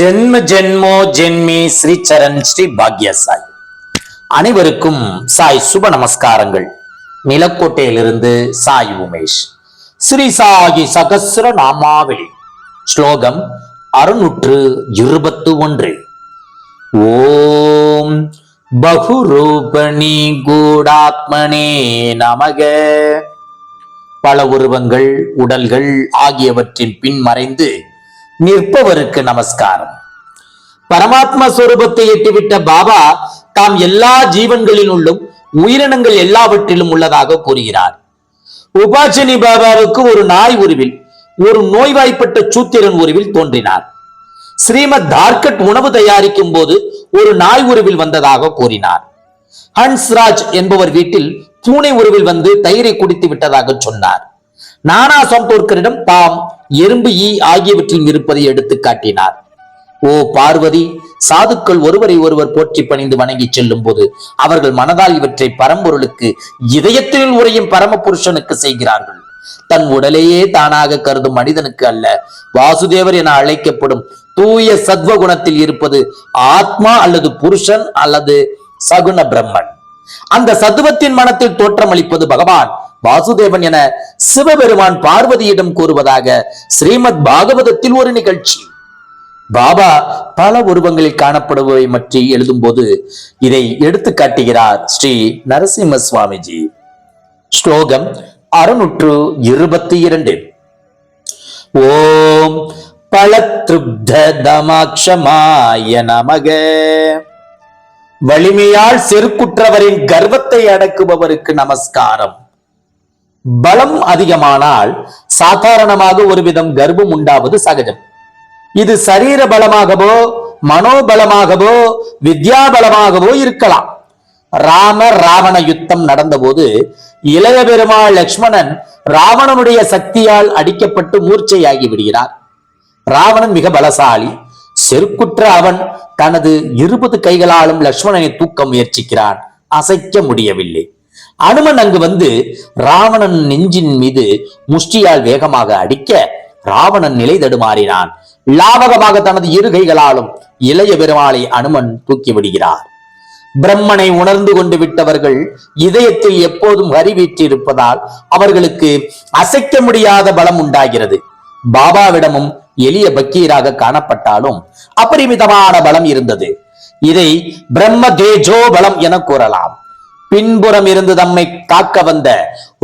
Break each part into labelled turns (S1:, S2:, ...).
S1: ஜென்ம ஜென்மோ ஜென்மி ஸ்ரீ சரண் ஸ்ரீ பாக்ய சாய் அனைவருக்கும் சாய் சுப நமஸ்காரங்கள். நிலக்கோட்டையிலிருந்து சாய் உமேஷ். ஸ்ரீ சாயி சகசிர நாமாவளி ஸ்லோகம் அறுநூற்று இருபத்து ஒன்று. ஓம் பகுரூபணி கூடாத்மனே நமக. பல உருவங்கள் உடல்கள் ஆகியவற்றின் பின் மறைந்து நிற்பவருக்கு நமஸ்காரம். பரமாத்மா சுரூபத்தை எட்டிவிட்ட பாபா தாம் எல்லா ஜீவன்களிலுள்ளும் உயிரினங்கள் எல்லாவற்றிலும் உள்ளதாக கூறுகிறார். உபாசினி பாபாவுக்கு ஒரு நாய் உருவில் ஒரு நோய்வாய்ப்பட்ட சூத்திரன் உருவில் தோன்றினார். ஸ்ரீமத் தார்கட் உணவு தயாரிக்கும் போது ஒரு நாய் உருவில் வந்ததாக கூறினார். ஹன்ஸ்ராஜ் என்பவர் வீட்டில் பூனை உருவில் வந்து தயிரை குடித்து விட்டதாக சொன்னார். நானா சம்போர்க்கரிடம் தாம் எறும்பு ஈ ஆகியவற்றில் இருப்பதை எடுத்து காட்டினார். ஓ பார்வதி சாதுக்கள் ஒருவரை ஒருவர் போற்றி பணிந்து வணங்கி செல்லும் போது அவர்கள் மனதால் இவற்றை பரம்பொருளுக்கு இதயத்தில் உரையும் பரம புருஷனுக்கு செய்கிறார்கள். தன் உடலையே தானாக கருதும் மனிதனுக்கு அல்ல வாசுதேவர் என அழைக்கப்படும் தூய சத்வ குணத்தில் இருப்பது ஆத்மா அல்லது புருஷன் அல்லது சகுன பிரம்மன். அந்த சத்துவத்தின் மனத்தில் தோற்றமளிப்பது பகவான். வாசுதேவன் என சிவபெருமான் பார்வதியிடம் கூறுவதாக ஸ்ரீமத் பாகவதத்தில் ஒரு நிகழ்ச்சி. பாபா பல உருவங்களில் காணப்படுபவை பற்றி எழுதும்போது இதை எடுத்து காட்டுகிறார் ஸ்ரீ நரசிம்ம சுவாமிஜி. ஸ்லோகம் அறுநூற்று இருபத்தி இரண்டு ஓம் பலத்ருப்த நமக. வலிமையால் செருக்குற்றவரின் கர்வத்தை அடக்குபவருக்கு நமஸ்காரம். பலம் அதிகமானால் சாதாரணமாக ஒருவிதம் கர்ப்பம் உண்டாவது சகஜம். இது சரீர பலமாகவோ மனோபலமாகவோ வித்யா பலமாகவோ இருக்கலாம். ராம ராவண யுத்தம் நடந்தபோது இளைய பெருமாள் லக்ஷ்மணன் ராவணனுடைய சக்தியால் அடிக்கப்பட்டு மூர்ச்சையாகி விடுகிறார். ராவணன் மிக பலசாலி. செருக்குற்ற அவன் தனது இருபது கைகளாலும் லக்ஷ்மணனை தூக்க முயற்சிக்கிறான். அசைக்க முடியவில்லை. அனுமன் அங்கு வந்து ராவணன் நெஞ்சின் மீது முஷ்டியால் வேகமாக அடிக்க ராவணன் நிலை தடுமாறினான். லாவகமாக தனது இரு கைகளாலும் இளைய பெருமாளை அனுமன் தூக்கி விடுகிறார். பிரம்மனை உணர்ந்து கொண்டு விட்டவர்கள் இதயத்தில் எப்போதும் ஹரி வீற்றிருப்பதால் அவர்களுக்கு அசைக்க முடியாத பலம் உண்டாகிறது. பாபாவிடமும் எளிய பக்கீராக காணப்பட்டாலும் அபரிமிதமான பலம் இருந்தது. இதை பிரம்ம தேஜோ பலம் என கூறலாம். பின்புறம் இருந்து தம்மை காக்க வந்த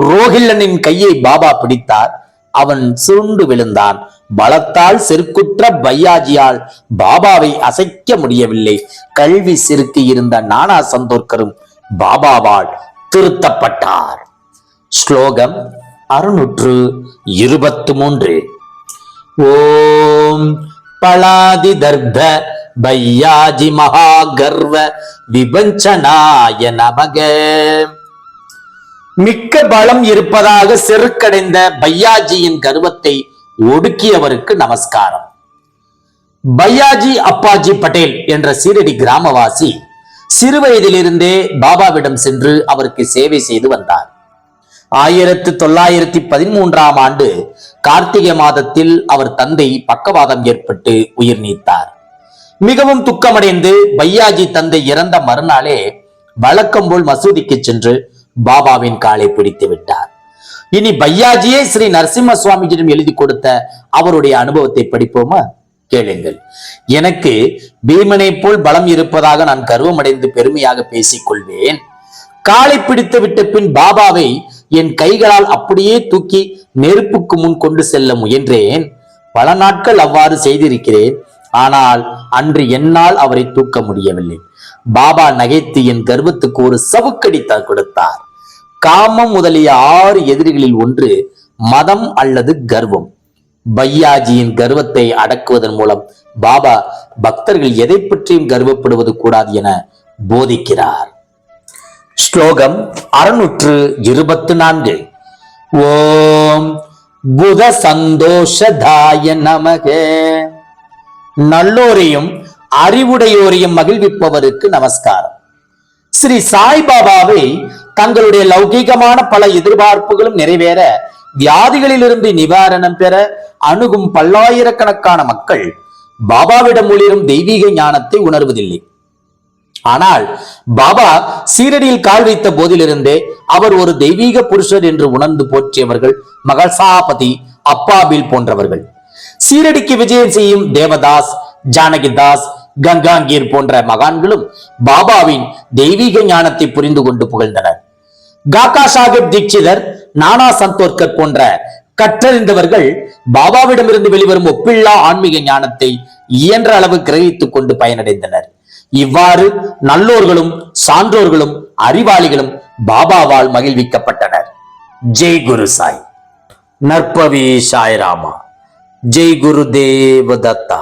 S1: ரோஹில்லனின் கையை பாபா பிடித்தார். அவன் சுருண்டு விழுந்தான். பலத்தால் செருக்குற்ற பையாஜியால் பாபாவை அசைக்க முடியவில்லை. கல்வி சிறுக்கி இருந்த நானா சந்தோர்கரும் பாபாவால் திருத்தப்பட்டார். ஸ்லோகம் அறுநூற்று இருபத்து மூன்று. ஓம் பலாதி தர்ப பையாஜி மகா கர்வ விபஞ்சனாய நமக. மிக்க பலம் இருப்பதாக செருக்கடைந்த பையாஜியின் கர்வத்தை ஒடுக்கியவருக்கு நமஸ்காரம். பையாஜி அப்பாஜி பட்டேல் என்ற சீரடி கிராமவாசி சிறுவயதிலிருந்தே பாபாவிடம் சென்று அவருக்கு சேவை செய்து வந்தார். ஆயிரத்து தொள்ளாயிரத்தி பதிமூன்றாம் ஆண்டு கார்த்திகை மாதத்தில் அவர் தந்தை பக்கவாதம் ஏற்பட்டு உயிர் நீத்தார். மிகவும் துக்கமடைந்து பையாஜி தந்தை இறந்த மறுநாளே வழக்கம் போல் மசூதிக்கு சென்று பாபாவின் காலை பிடித்து விட்டார். இனி பையாஜியே ஸ்ரீ நரசிம்ம சுவாமிஜியிடம் எழுதி கொடுத்த அவருடைய அனுபவத்தை படிப்போமா? கேளுங்கள். எனக்கு பீமனை போல் பலம் இருப்பதாக நான் கர்வமடைந்து பெருமையாக பேசிக் கொள்வேன் காலை பிடித்து விட்ட பின் பாபாவை என் கைகளால் அப்படியே தூக்கி நெருப்புக்கு முன் கொண்டு செல்ல முயன்றேன். பல நாட்கள் அவ்வாறு செய்திருக்கிறேன். ஆனால் அன்று என்னால் அவரை தூக்க முடியவில்லை. பாபா நகைத்து என் கர்வத்துக்கு ஒரு சவுக்கடி த- கொடுத்தார். காமம் முதலிய ஆறு எதிரிகளில் ஒன்று மதம் அல்லது கர்வம். பையாஜியின் கர்வத்தை அடக்குவதன் மூலம் பாபா பக்தர்கள் எதை பற்றியும் கர்வப்படுவது கூடாது என போதிக்கிறார். ஸ்லோகம் அறுநூற்று இருபத்து நான்கு ஓம் புத சந்தோஷதாய நமக. நல்லோரையும் அறிவுடையோரையும் மகிழ்விப்பவருக்கு நமஸ்காரம். ஸ்ரீ சாய்பாபாவை தங்களுடைய லௌகீகமான பல எதிர்பார்ப்புகளும் நிறைவேற வியாதிகளிலிருந்து நிவாரணம் பெற அணுகும் பல்லாயிரக்கணக்கான மக்கள் பாபாவிடம் ஒளிரும் தெய்வீக ஞானத்தை உணர்வதில்லை. ஆனால் பாபா சீரடியில் கால் வைத்த போதிலிருந்தே அவர் ஒரு தெய்வீக புருஷர் என்று உணர்ந்து போற்றியவர்கள் மகசாபதி அப்பாபில் போன்றவர்கள். சீரடிக்கு விஜயம் செய்யும் தேவதாஸ் ஜானகிதாஸ் கங்காங்கீர் போன்ற மகான்களும் பாபாவின் தெய்வீக ஞானத்தை புரிந்து கொண்டு புகழ்ந்தனர். காக்கா சாஹிப் தீட்சிதர் நானா சந்தோர்கர் போன்ற கற்றறிந்தவர்கள் பாபாவிடமிருந்து வெளிவரும் ஒப்பில்லா ஆன்மீக ஞானத்தை இயன்ற அளவு கிரகித்துக் கொண்டு பயனடைந்தனர். இவ்வாறு நல்லோர்களும் சான்றோர்களும் அறிவாளிகளும் பாபாவால் மகிழ்விக்கப்பட்டனர். ஜெய் குரு சாய். நற்பவி சாய்ராமா ஜெய் குரு தேவ தத்தா